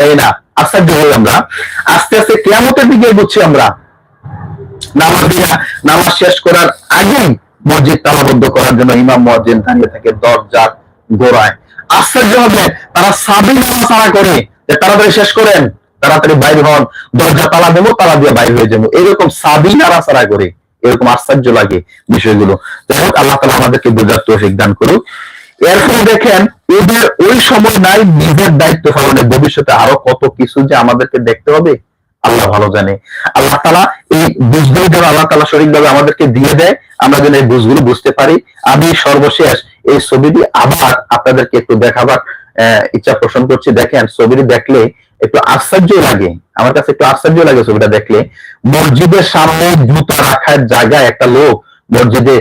তাই না আশ্চর্য হই আমরা। আস্তে আস্তে কেয়ামতের দিকে বুঝছি আমরা। নামাজিরা নামাজ শেষ করার আগেই মসজিদ তালাবদ্ধ করার জন্য ইমাম মসজিদ দাঁড়িয়ে থাকে দরজার গোড়ায়। আশ্চর্য হবে, তারা সাবি নামাজ তারা করে। যে তাড়াতাড়ি শেষ করেন, তাড়াতাড়ি বাইরে হন, দরজা তালা দেবো, তালা দিয়ে বাইরে হয়ে যাব। এরকম সাবি নাড়াচাড়া করে, এরকম আশ্চর্য লাগে বিষয়গুলো। যাই হোক, আল্লাহ তালা আমাদেরকে বোঝার তৌফিক দান করুক। এরপরে দেখেন, এদের ওই সময় নাই, নিজের দায়িত্ব পালনে ভবিষ্যতে আরও কত কিছু যে আমাদেরকে দেখতে হবে, আল্লাহ ভালো জানে। আল্লাহ তালা এই বুঝগুলো যেন আল্লাহ তালা সঠিকভাবে আমাদেরকে দিয়ে দেয়, আমরা যেন এই বুঝগুলো বুঝতে পারি। আমি সর্বশেষ এই ছবিটি আবার আপনাদেরকে একটু দেখাবার ইচ্ছা পোষণ করছি। দেখেন, ছবিটি দেখলে একটু আশ্চর্য লাগে। আমার কাছে একটু আশ্চর্য লাগে ছবিটা দেখলে। মসজিদের সামনে জুতা রাখার জায়গায় একটা লোক মসজিদে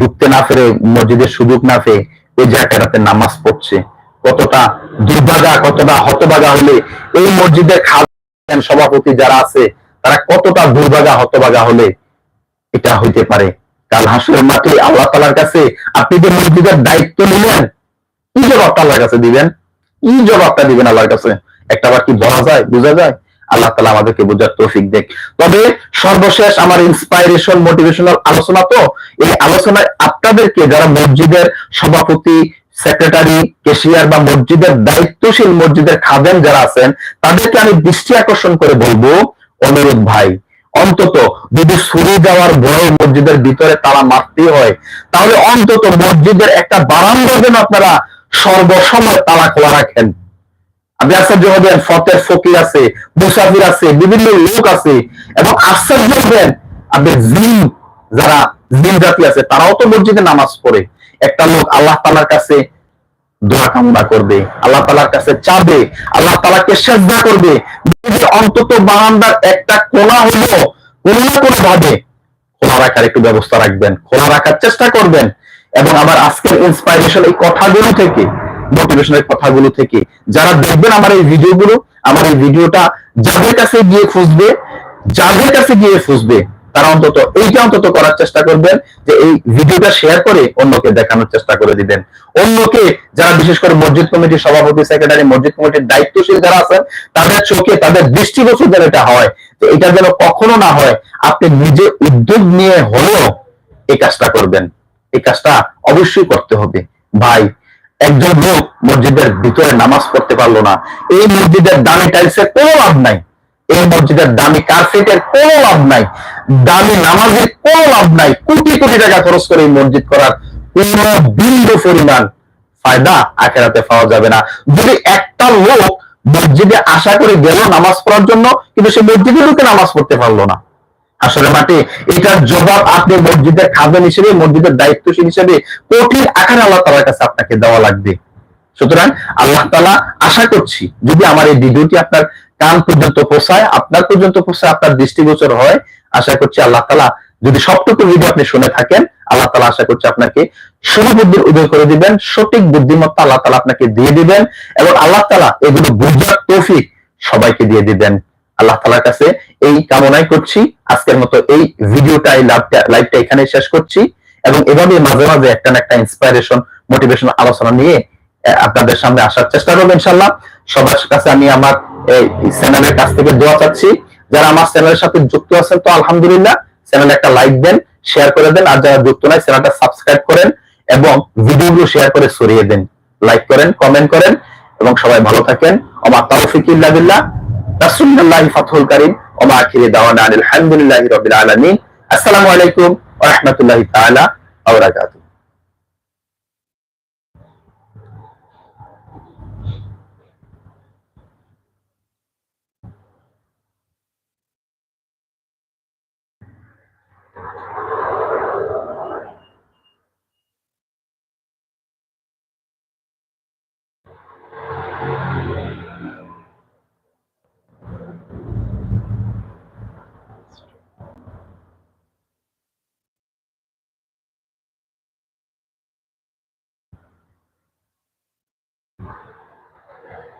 ঢুকতে না ফেরে মসজিদের সুযোগ না পেয়ে ওই জায়গাটাতে নামাজ পড়ছে। কতটা দুর্ভাগা, কতটা হতভাগা হলে এই মসজিদের খাদেম সভাপতি যারা আছে, তারা কতটা দুর্ভাগা, হতভাগা হলে এটা হইতে পারে। কাল হাসুরের মাঠে আল্লাহ তালার কাছে আপনি যে মসজিদের দায়িত্ব নিলেন, কি জবাবটা আল্লাহর কাছে দিবেন? কি জবাবটা দিবেন আল্লাহর কাছে? একটা বার কি বলা যায়, বোঝা যায়? আল্লাহ তালা আমাদেরকে বোঝার তৌফিক দেখ তবে সর্বশেষ আমার ইন্সপাইরেশন মোটিভেশনাল আলোচনা তো, এই আলোচনায় আপনাদেরকে যারা মসজিদের সভাপতি সেক্রেটারি কেশিয়ার বা মসজিদের দায়িত্বশীল মসজিদের খাদেম যারা আছেন, তাদেরকে আমি দৃষ্টি আকর্ষণ করে বলব, অনুরোধ ভাই, অন্তত যদি ছুরি দেওয়ার ভয়ে মসজিদের ভিতরে তালা মারতে হয়, তাহলে অন্তত মসজিদের একটা বারান্দা যেন আপনারা সর্বসময় তালা খোলা রাখেন। আশ্চর্য হবেন ফতের ফকির আছে, মুসাফির আছে, বিভিন্ন লোক আছে। এবং আশ্চর্য হবেন, আপনি জিন, যারা জিন জাতি আছে, তারাও তো মসজিদে নামাজ পড়ে। একটা লোক আল্লাহ তালার কাছে দোয়া কামনা করবে, আল্লাহ তালার কাছে চাবে, আল্লাহ তালাকে শ্রদ্ধা করবে। অন্তত বারান্দার একটা কোনা হলো, কোনো না কোনো ভাবে খোলা রাখার একটু ব্যবস্থা রাখবেন, খোলা রাখার চেষ্টা করবেন। এবং আমার আজকের ইন্সপাইরেশন এই কথাগুলো থেকে মোটিভেশনের কথাগুলো থেকে। যারা দেখবেন আমার এই ভিডিওগুলো, আমার এই ভিডিওটা যাদের কাছে গিয়ে খুঁজবে, যাদের কাছে গিয়ে খুঁজবে, তারা অন্তত এইটা অন্তত করার চেষ্টা করবেন যে এই ভিডিওটা শেয়ার করে অন্যকে দেখানোর চেষ্টা করে দিবেন। অন্যকে যারা বিশেষ করে মসজিদ কমিটির সভাপতি সেক্রেটারি মসজিদ কমিটির দায়িত্বশীল যারা আছেন, তাদের চোখে, তাদের দৃষ্টিগোচর যেন এটা হয় তো এটা যেন কখনো না হয়, আপনি নিজে উদ্যোগ নিয়ে হলেও এই কাজটা করবেন। এই কাজটা অবশ্যই করতে হবে। ভাই একজন লোক মসজিদের ভিতরে নামাজ পড়তে পারল না। এই মসজিদের দামি টাইলসের কোনো লাভ নাই। এই মসজিদের দামি কার্পেটের কোনো লাভ নাই। দামি নামাজের কোনো লাভ নাই। কোটি কোটি টাকা খরচ করে এই মসজিদ করার কোন বিন্দু পরিমাণ ফায়দা আখেরাতে পাওয়া যাবে না। যদি একটা লোক মসজিদে আশা করে গেল নামাজ পড়ার জন্য, কিন্তু সে মসজিদে ঢুকে নামাজ পড়তে পারল না। আসলে মাঠে এটার জবাব আপনি মসজিদের খাবেন হিসেবে, মসজিদের দায়িত্বশীল হিসেবে কঠিন আকারে আল্লাহ তালার কাছে আপনাকে দেওয়া লাগবে। সুতরাং আল্লাহ তালা আশা করছি, যদি আমার এই ভিডিওটি আপনার কান পর্যন্ত পৌঁছায়, আপনার পর্যন্ত পৌঁছায়, আপনার দৃষ্টিগোচর হয়, আশা করছি আল্লাহ তালা যদি সবটুকু ভিডিও আপনি শুনে থাকেন, আল্লাহ তালা আশা করছি আপনাকে সুবুদ্ধির উদয় করে দিবেন, সঠিক বুদ্ধিমত্তা আল্লাহ তালা আপনাকে দিয়ে দিবেন, এবং আল্লাহ তালা এগুলো বুঝার তৌফিক সবাইকে দিয়ে দিবেন। আল্লাহ তালার কাছে এই কামনাই করছি। আজকের মতো এই ভিডিওটা, এই লাইভটা এখানে শেষ করছি এবং এভাবে মাঝে মাঝে একটা না একটা ইন্সপাইরেশন মোটিভেশন আলোচনা নিয়ে আপনাদের সামনে আসার চেষ্টা করব ইনশাল্লাহ সবার কাছে আমি আমার এই চ্যানেলের কাছ থেকে দোয়া চাচ্ছি। যারা আমার চ্যানেলের সাথে যুক্ত আছেন তো আলহামদুলিল্লাহ, চ্যানেলে একটা লাইক দেন শেয়ার করে দেন, আর যারা যুক্ত নাই, চ্যানেলটা সাবস্ক্রাইব করেন এবং ভিডিওগুলো শেয়ার করে ছড়িয়ে দেন। লাইক করেন কমেন্ট করেন এবং সবাই ভালো থাকেন। ওমা তৌফিক ইল্লা বিল্লাহ রাসূলুল্লাহি ফাতহুল কারীম ওমা আখিরি দাওয়ানা আলহামদুলিল্লাহি রাব্বিল আলামিন। আসসালামু আলাইকুম ওয়া